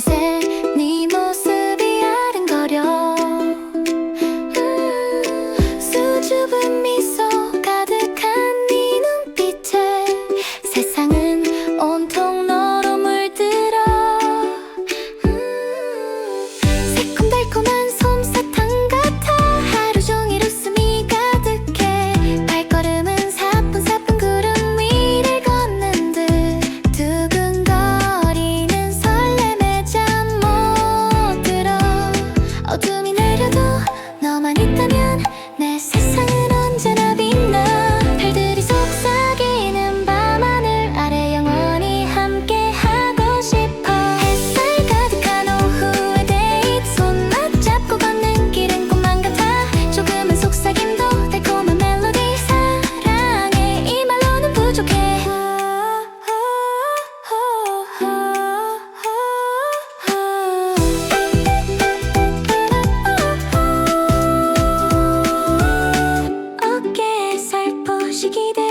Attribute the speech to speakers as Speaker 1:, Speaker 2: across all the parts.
Speaker 1: promising 議で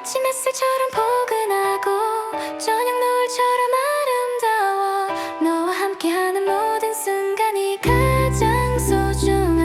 Speaker 1: 아침 햇살처럼 포근하고 저녁 노을처럼 아름다워 너와 함께하는 모든 순간이 가장 소중해.